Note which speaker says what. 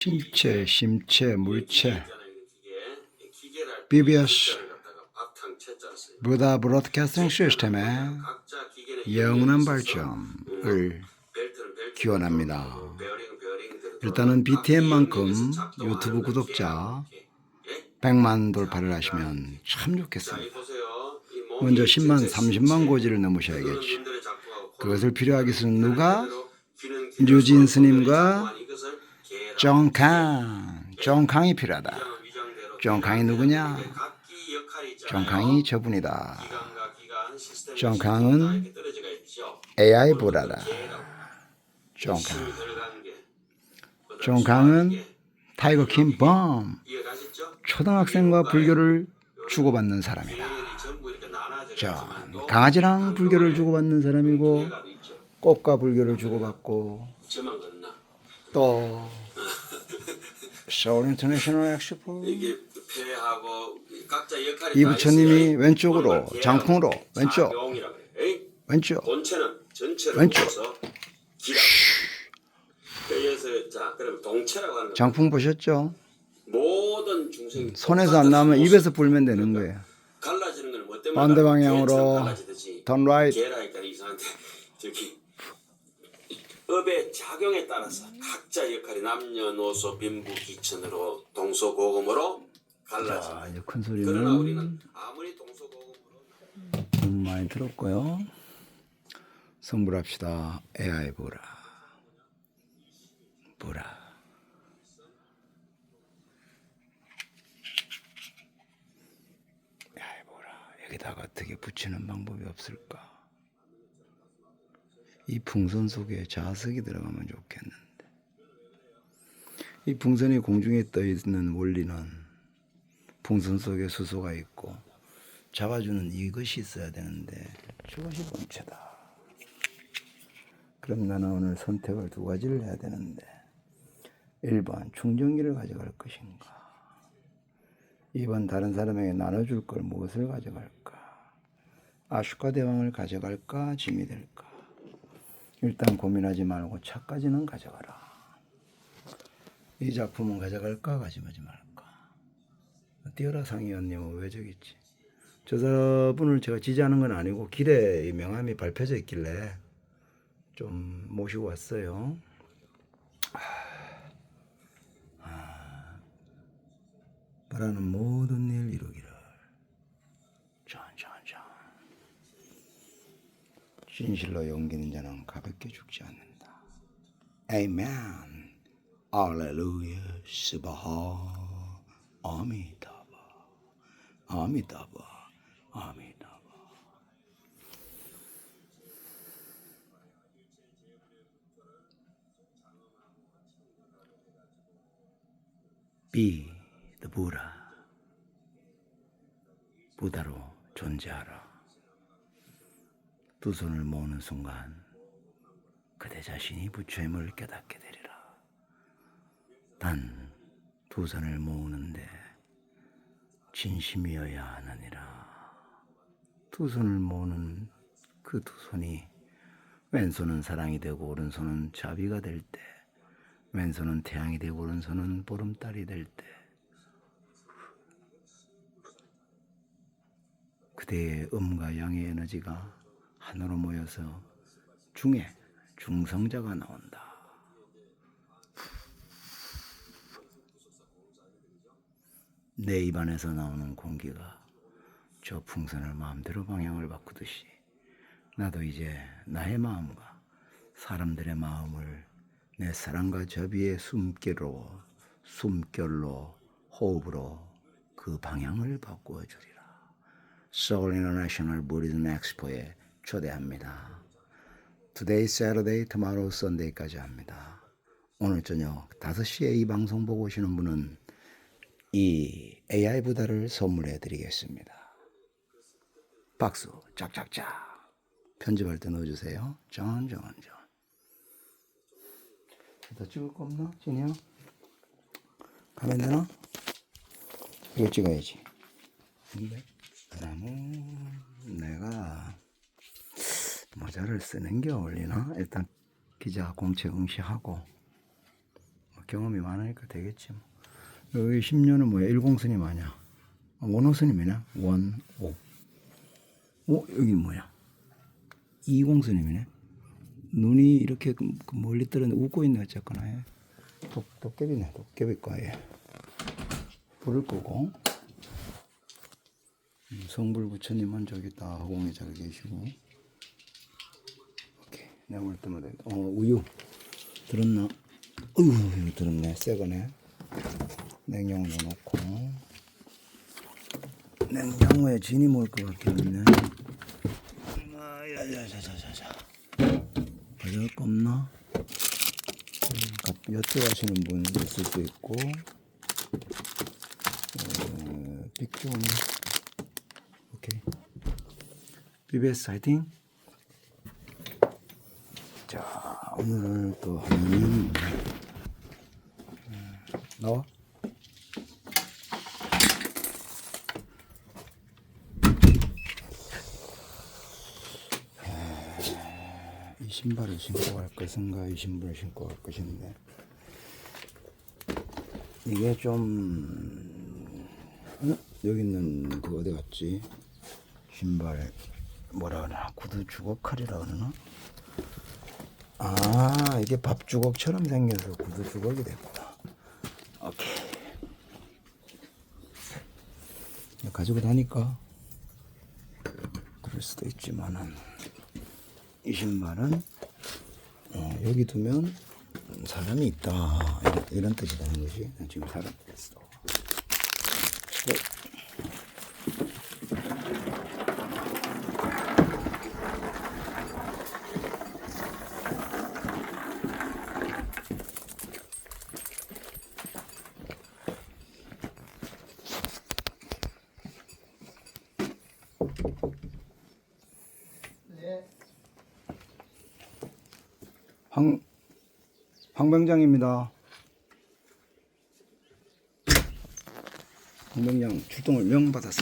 Speaker 1: 신체, 심체, 물체, BBS 부다 브로드캐스팅 시스템의 영원한 발전을 기원합니다. 일단은 BTM만큼 유튜브 구독자 100만 돌파를 하시면 참 좋겠습니다. 먼저 10만, 30만 고지를 넘으셔야겠죠. 그것을 필요하기 위해서는 누가? 유진 스님과 정강, 정강이 필요하다. 정강이 누구냐? 정강이 저분이다. 정강은 AI 보라다. 정강. 정강은 타이거 킴범. 초등학생과 불교를 주고받는 사람이다. 전 강아지랑 불교를 주고받는 사람이고 꽃과 불교를 주고받고? 또 서울 인터내셔널 엑스포
Speaker 2: 이다
Speaker 1: 부처님이. 왼쪽으로 장풍으로 왼쪽? 왼쪽 왼쪽. 장풍 보셨죠? 손에서 안 나오면 입에서 불면 되는 거예요.
Speaker 2: 뭐 때문에
Speaker 1: 반대 방향으로
Speaker 2: 갈라지듯이
Speaker 1: turn right.
Speaker 2: 개라니까 이상한데 저기 업의 작용에 따라서 각자 역할이 남녀노소 빈부 기천으로 동서고금으로 갈라져.
Speaker 1: 자, 이제 큰
Speaker 2: 그러나
Speaker 1: 소리는
Speaker 2: 우리는 아무리 동서고금으로
Speaker 1: 너무 많이 들었고요. 성불합시다. AI 보라. 보라. AI 보라. 여기다가 어떻게 붙이는 방법이 없을까? 이 풍선 속에 자석이 들어가면 좋겠는데. 이 풍선이 공중에 떠 있는 원리는 풍선 속에 수소가 있고 잡아주는 이것이 있어야 되는데 저것이 본체다. 그럼 나는 오늘 선택을 두 가지를 해야 되는데. 1번 충전기를 가져갈 것인가? 2번 다른 사람에게 나눠줄 걸 무엇을 가져갈까? 아슈카 대왕을 가져갈까? 짐이 될까 일단 고민하지 말고 차까지는 가져가라 이 작품은 가져갈까 가져가지 말까 띄어라 상의원님은 왜 저기 있지 저 분을 제가 지지하는 건 아니고 길에 이 명함이 발표져 있길래 좀 모시고 왔어요. 아, 바라는 모든 일 이루기를. 전전전. 진실로 용기는 자는 가볍게 죽지 않는다. 아멘. 알렐루야. 스바하. 아미타바. 아미타바. 아미타바. Be the. 부다로 존재하라. 두 손을 모으는 순간 그대 자신이 부처임을 깨닫게 되리라. 단 두 손을 모으는데 진심이어야 하느니라. 두 손을 모으는 그 두 손이 왼손은 사랑이 되고 오른손은 자비가 될 때, 왼손은 태양이 되고 오른손은 보름달이 될 때, 그대의 음과 양의 에너지가 하나로 모여서 중에 중성자가 나온다. 내 입안에서 나오는 공기가 저 풍선을 마음대로 방향을 바꾸듯이 나도 이제 나의 마음과 사람들의 마음을 내 사랑과 저비의 숨결로 숨결로 호흡으로 그 방향을 바꾸어 주리라. Seoul International Buddhism Expo에 초대합니다. Today Saturday, tomorrow Sunday까지 합니다. 오늘 저녁 5시에 이 방송 보고 오시는 분은 이 AI 부다를 선물해 드리겠습니다. 박수 짝짝짝 편집할 때 넣어주세요. 전 전 전 더 찍을 거 없나? 진이야? 가면 되나? 이거 찍어야지. 근데 그러면 내가 모자를 쓰는 게 어울리나? 일단 기자 공채 응시하고 경험이 많으니까 되겠지 뭐. 여기 10년은 뭐야? 10스님 아니야? 원호스님이네? 원, 오. 어, 여기 뭐야? 20스님이네? 눈이 이렇게 그- 그 멀리 떨어는데 웃고 있네 어쨌거나 해. 도, 도깨비네 도깨비 과에 불을 끄고 음, 성불 부처님은 저기 다 허공에 잘 계시고 내가 볼 때마다 어 우유 들었나? 이거 들었네. 새거네. 냉장고에 넣고. 냉장고에 진이 먹을 것 한데. 아야야자자자자. 가져갈 거 없나? 음, 갑- 여쭤하시는 분 있을 수 있고. 어, 빅존. 오케이. BBS 화이팅 자 오늘 또 하면은 음, 나와? 이 신발을 신고 갈 것인가 이 신발을 신고 갈 것인데. 이게 좀 어? 여기 있는 그 어디 갔지? 신발 뭐라 그러나? 구두 주걱칼이라 그러나 아 이게 밥 주걱처럼 생겨서 구두 주걱이 됐구나. 오케이. 가지고 다니까? 그럴 수도 있지만은 이 신발은 어, 여기 두면 사람이 있다. 이런, 이런 뜻이 되는 것이 지금 사람이 있어 네. 황 황병장입니다. 황병장 출동을 명받았습니다.